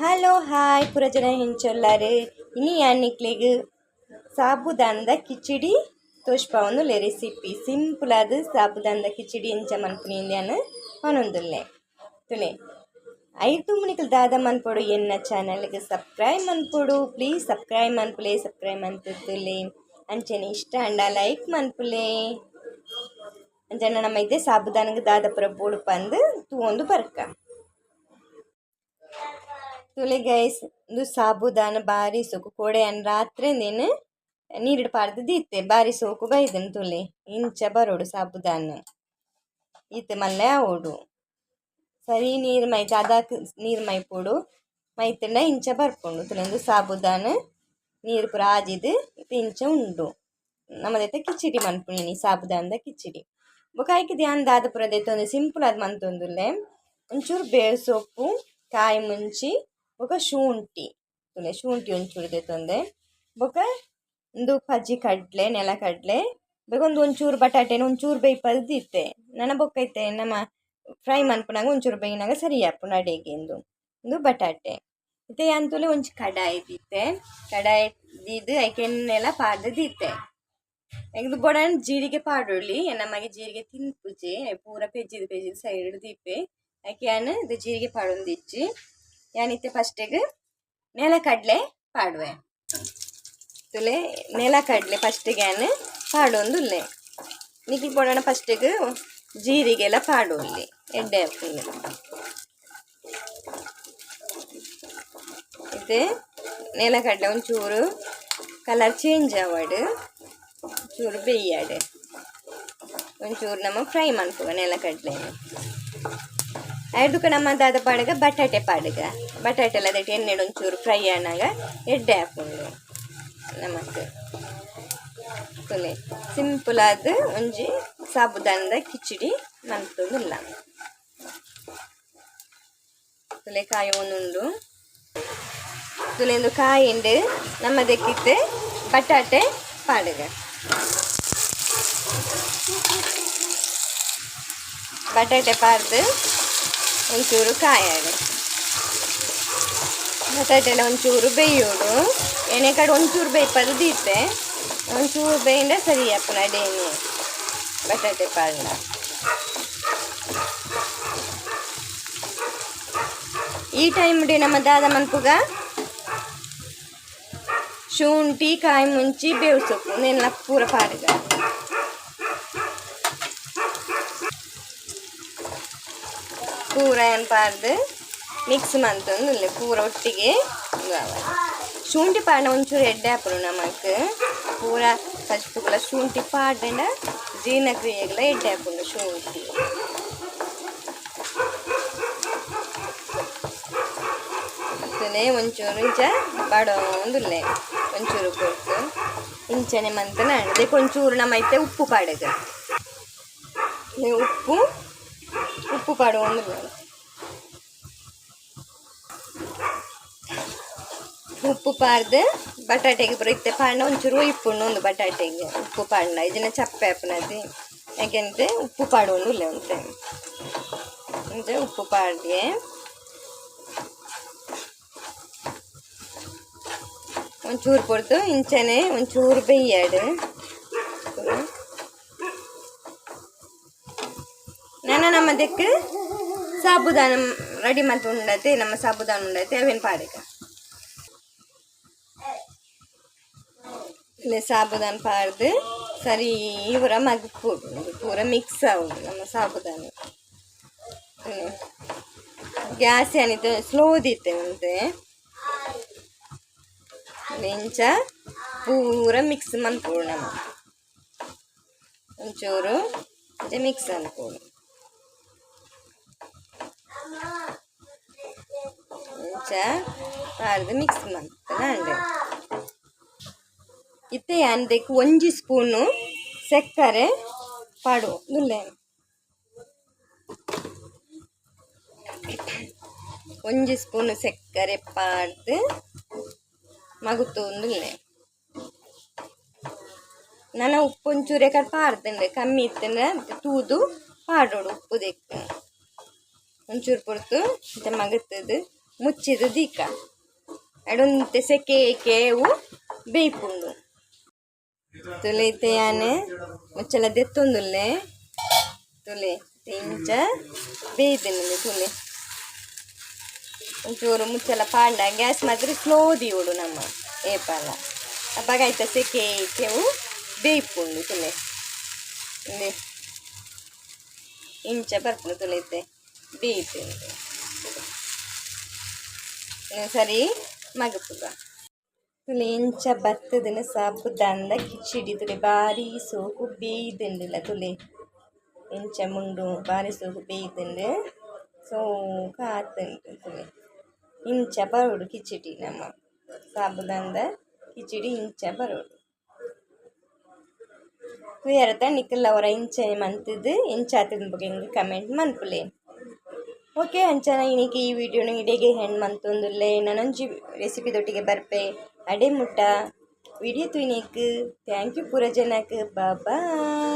Hello, hi ಪುರಜನ ಜನ ಹೆಂಚೊಲ್ಲಾರು ಇನಿ ಯಾನಿಕ್ಲೆಗ್ ಸಾಬುದಾನದ ಕಿಚಡಿ ತೋಷ್ಪಾವೊಂದುಲ್ಲೆ ರೆಸಿಪಿ. ಸಿಂಪಲ್ ಅದು ಸಾಬುದಾನದ ಕಿಚಡಿ ಎಂಚ ಮನ್ಪುನಿ ಅನ್ ಪನೊಂದುಲ್ಲೆ ತುಲೆ, ಐದು ಮಣಿಕಲ್ ದಾದ ಮನ್ಪೊಡು, ಎನ್ನ ಚಾನಲ್ಗೆ ಸಬ್ಸ್ಕ್ರೈಬ್ ಮನ್ಪೊಡು. ಪ್ಲೀಸ್ ಸಬ್ಸ್ಕ್ರೈಬ್ ಮನ್ಪುಲೆ, ಸಬ್ಸ್ಕ್ರೈಬ್ ಮನ್ಪುತ್ತುಲೆ ಅಂಚನೆ ಇಷ್ಟ ಅಂಡ ಲೈಕ್ ಮನ್ಪುಲೆ ಅಂಚನೆ ನಮ್ಮ ಇದ್ದೆ ಸಾಬುದಾನಗ ದಾದ ಪುರ ಬೋಡು ಪಂದ್ ತೂವೊಂದು ಬರ್ಕ. ತುಲೆ ಗೈಸ್ ಇದು ಸಾಬುದಾನ ಬಾರಿ ಸೋಕು, ಕೊಡೆ ಅನ್ ರಾತ್ರಿ ನೀನು ನೀರಿಡ್ ಪಾರ್ದು ದೀತೆ ಬಾರಿ ಸೋಕು ಬೈದನ್ ತುಲೆ ಇಂಚ ಬರೋಡು ಸಾಬುದಾನ ಈತೆ ಮಲ್ಲೆ ಆವೋಡು. ಸರಿ, ನೀರು ಮೈತ್ ಅದಕ್ಕೆ ನೀರು ಮೈಪೋಡು ಮೈತಂಡ ಇಂಚ ಬರ್ಪುಂಡು ತುಲೆಂದು ಸಾಬುದಾನ ನೀರು ಪೂರ ಆಜಿದ್ ಇಂಚ ಉಂಡು. ನಮ್ಮದೈತೆ ಕಿಚಡಿ ಮನ್ಪುಣಿ ಸಾಬುದಾನದ ಕಿಚಡಿ ಬೊಕ ಐಕೆ ಧ್ಯಾನ್ ಒಂದು ಸಿಂಪಲ್ ಆದ್ ಮಂತೊಂದುಲ್ಲೆ ಒಂಚೂರು ಬೇಳೆ ಸೊಪ್ಪು ಕಾಯಿ ಮುಂಚಿ ಬೊಕ ಶುಂಠಿ, ತುಲೆ ಶುಂಠಿ ಒಂಚೂರು ದೈತೊಂದೆ ಬೊಕ ಉಂದು ಪಜ್ಜಿ ಕಡ್ಲೆ ನೆಲಕಡ್ಲೆ ಬೇಗೊಂದು ಒಂಚೂರು ಬಟಾಟೆ ಒಂಚೂರು ಬೇಯ್ಪದ್ ನನ ಬೊಕ್ಕೈತೆ ನಮ್ಮ ಫ್ರೈ ಮನ್ಪುನಾಗ ಒಂಚೂರು ಬೇಯಿನಾಗ ಸರಿ ಆಪುನ ಅಡಿಗೆಂದು ಒಂದು ಬಟಾಟೆ. ಇತ್ತೆ ಅಂತೂಲೆ ಒಂಚು ಕಡಾಯಿ ದೀತೆ ಕಡಾಯಿ ದೀದ್ ಐಕೆ ಎಣ್ಣೆಲ ದಿತ್ತೆ ದೀತೆ ಇದು ಬೊಡನ್ ಜೀರಿಗೆ ಪಾಡೊಳ್ಳಿ ನಮಗೆ ಜೀರಿಗೆ ತಿನ್ಪುಜಿ, ಪೂರ ಪೆಜ್ಜಿದ್ ಪೆಜ್ಜಿದ್ ಸೈಡ್ ದೀಪೆ ಆಕೆ ಇದು ಜೀರಿಗೆ ಪಾಡೊಂದಿಜ್ಜಿ. ಯಾನಿತ್ತೆ ಫಸ್ಟಿಗೆ ನೆಲಕಡ್ಲೆ ಪಾಡುವೆ ತುಲೆ ನೆಲಕಡ್ಲೆ ಫಸ್ಟಿಗೆ ಯಾನ್ ಪಾಡೊಂದುಲ್ಲೆ ನಿಕ್ಲು ಪೊಡಣ ಫಸ್ಟಿಗೆ ಜೀರಿಗೆಲ ಪಾಡೊಳ್ಳಿ ಎಡ್ಡೆ ಹಾಪುಂಡು ಇದು ನೆಲಕಡ್ಲೆ ಒಂಚೂರು ಕಲರ್ ಚೇಂಜ್ ಆವಡ್ ಚೂರು ಬೇಯ್ಯಾಡ್ ಒಂಚೂರು ನಮ್ಮ ಫ್ರೈ ಮನ್ಪುವ ನೆಲಕಡ್ಲೆನ ಐದುಕ ಕಡೆ ದಾದ ಪಾಡಿಗೆ, ಬಟಾಟೆ ಪಾಡಿಗೆ. ಬಟಾಟೆ ಎಲ್ಲ ಅದಕ್ಕೆ ಎಣ್ಣೆ ಒಂಚೂರು ಫ್ರೈ ಆನಾಗ ಎಡ್ಡೆ ಹಾಕೊಂಡು ನಮಗೆ ತುಲೆ ಸಿಂಪಲ್ ಆದ ಒಂಜಿ ಸಾಬುದಾನದ ಕಿಚಡಿ ಮನ್ಪುಂದುಲ್ಲ ತುಲೆ ಕಾಯಿ ಒಂದುಂಡು ತುಲೆಂದು ಕಾಯಿಂಡು ನಮ್ಮ ದಕ್ಕಿತ್ತೆ ಬಟಾಟೆ ಪಾಡ್ಗ. ಬಟಾಟೆ ಪಾರ್ದು ಒಂಚೂರು ಕಾಯಾಡು ಬಟಾಟೆಲ ಒಂಚೂರು ಬೇಯೋಡು ಎಣ್ಣೆ ಕಡೆ ಒಂಚೂರು ಬೇಯ್ಪದು ದೀತೆ ಒಂಚೂರು ಬೇಯಿಂದ ಸರಿ ಅಪ್ಪನ ಡೇನಿ ಬಟಾಟೆ ಪಾಲ್ನ. ಈ ಟೈಮ್ ಡಿ ನಮ್ಮ ದಾದ ಮನ್ಪುಗ ಶುಂಠಿ, ಕಾಯಿ ಮುಂಚಿ ಬೇವು ಸೊಪ್ಪು ನೆಲ್ಲ ಪೂರ ಪಾಡ್ಗ. ಪೂರ ಏನು ಪಾರ್ದು ಮಿಕ್ಸ್ ಮಂತೊಂದುಲ್ಲೆ ಪೂರ ಒಟ್ಟಿಗೆ ಶುಂಠಿ ಪಾಡ ಒಂಚೂರು ಎಡ್ಡೆ ಹಾಪುನು ನಮಕ್ ಪೂರ ಫಸ್ಟ್ಗಳ ಶುಂಠಿ ಪಾಡ್ನ ಜೀರ್ಣಕ್ರಿಯೆಗಳ ಎಡ್ಡೆ ಹಾಕೊಂಡು ಶುಂಠಿ. ಒಂಚೂರು ಇಂಚ ಬಾಡೋಂದುಲ್ಲೆ ಒಂಚೂರು ಕೊಟ್ಟು ಇಂಚನೆ ಮಂತನ ಅದಕ್ಕೆ ಒಂಚೂರು ನಮ್ಮೈತೆ ಉಪ್ಪು ಪಾಡಗ. ಉಪ್ಪು ಉಪ್ಪು ಪಾಡುವಂದು ಉಪ್ಪು ಪಾರ್ದು ಬಟಾಟೆಗೆ ಬರುತ್ತೆ ಪಾಡ್ನ ಒಂಚೂರು ಇಪ್ಪುಂಡು ಒಂದು ಬಟಾಟೆಗೆ ಉಪ್ಪು ಪಾಡ್ನ ಇದನ್ನ ಚಪ್ಪೆ ಹಾಪನದು ಯಾಕೆಂತೆ ಉಪ್ಪು ಪಾಡುವಂದು ಇಲ್ಲ ಅಂತೆ ಅಂತೆ ಉಪ್ಪು ಪಾಡ್ದೆ ಒಂಚೂರು ಕೊಡ್ತು ಇಂಚನೆ ಒಂಚೂರು ಬೇಯ್ಯಾಡು ನನ್ನ ನಮ್ಮ ದೆಕ್ಕು ಸಾಬುದಾನ ರೆಡಿ ಮತ್ತು ಉಂಡತೆ ನಮ್ಮ ಸಾಬುದಾನ ಉಂಡತೆ ಅವೇನು ಪಾಡಿಕ ಇಲ್ಲ ಸಾಬುದಾನ ಪಾಡ್ದು ಸರಿ ಇವರ ಮಗ್ಪುಡು ಪೂರ ಮಿಕ್ಸ್ ಆಗುದು ನಮ್ಮ ಸಾಬುದಾನ ಗ್ಯಾಸ್ ಏನಿತ್ತು ಸ್ಲೋ ದಿತ್ತೆ ಮುಂದೆ ಇಂಚ ಪೂರ ಮಿಕ್ಸ್ ಮನ್ಪುಡು ನಮ್ಮ ಒಂಚೂರು ಮಿಕ್ಸ್ ಅನ್ಪೋಡು ಇಂಚ ಪಾಡ್ದು ಮಿಕ್ಸ್ ಮಲ್ಪುನ ಇತ್ತೆ ಅಂದಕ್ಕೆ ಒಂಜಿ ಸ್ಪೂನು ಸಕ್ಕರೆ ಪಾಡು ನುಲ್ಲೆ ಒಂಜಿ ಸ್ಪೂನು ಸಕ್ಕರೆ ಪಾಡ್ದು ಮಗುತು ನುಲ್ಲೆ ನನ್ನ ಉಪ್ಪು ಒಂಚೂರೆ ಕಡೆ ಪಾಡ್ದಂಡೆ ಕಮ್ಮಿ ಇತ್ತಂದ್ರೆ ತೂದು ಪಾಡೋಡು ಉಪ್ಪು ದೆಕ್ಕ ಒಂಚೂರು ಪೊರ್ತು ಮತ್ತೆ ಮಗತ್ತದು ಮುಚ್ಚಿದು ದೀಕ ಅಡೊಂತೆ ಸೆಕೆ ಕೇವು ಬೇಯ್ಪುಂಡು. ತುಲೈತೆ ಯಾನೆ ಮುಚ್ಚಲ ದೆತ್ತೊಂದುಲ್ಲೆ ತುಲೆ ಇಂಚ ಬೇಯ್ದೆನು ತುಲೆ. ಒಂಚೂರು ಮುಚ್ಚಲ ಪಾಂಡ ಗ್ಯಾಸ್ ಮಾತ್ರ ಸ್ಲೋ ದೀವಡು ನಮ್ಮ ಏಪಲ. ಅಪ್ಪಾಗಾಯ್ತ ಸೆಕೆ ಕೇವು ಬೇಯ್ಪುಂಡು ತುಲೆ. ಇಂಚ ಬರ್ಪುಂಡು ತುಲೈತೆ ಬೇಯ್ತುಂಡು ಸರಿ ಮಗಪುಗ ತುಲೆ ಇಂಚ ಬತ್ತದನ ಸಾಬುದಾಂದ ಕಿಚಿಡಿ ತುಲೆ ಬಾರಿ ಸೋಕು ಬೇಯ್ದುಂಡಿಲ್ಲ ತುಲೆ ಇಂಚ ಮುಂಡು ಬಾರಿ ಸೋಕು ಬೇಯ್ದುಂಡು ಸೋಕು ಆತುಂಡು ತುಲೆ ಇಂಚ ಬರೋಡು ಕಿಚಿಡಿ ನಮ್ಮ ಸಾಬುದಾಂದ ಕಿಚಿಡಿ ಇಂಚ ಬರೋಡು ತುಯರತ ನಿಕ್ಕಲ್ ಅವರ ಇಂಚ ಮಂತದ್ದು ಇಂಚ ಆತದ ಬಗ್ಗೆ ಕಮೆಂಟ್ ಮನ್ಪುಲೆ ಓಕೆ ಅಂಚನ ಇನ್ನಿಗೆ ಈ ವಿಡಿಯೋನ ಇಡೆಗೆ ಹೆಣ್ಣು ಮಂತೊಂದುಲ್ಲೆ ನನೊಂಜಿ ರೆಸಿಪಿ ದೊಟ್ಟಿಗೆ ಬರ್ಪೆ ಅಡೆ ಮುಟ್ಟ ವಿಡಿಯೋ ತುಯ್ನಿಕ್ ಥ್ಯಾಂಕ್ ಯು ಪೂರ ಜನಕ್ಕೆ ಬಾಯ್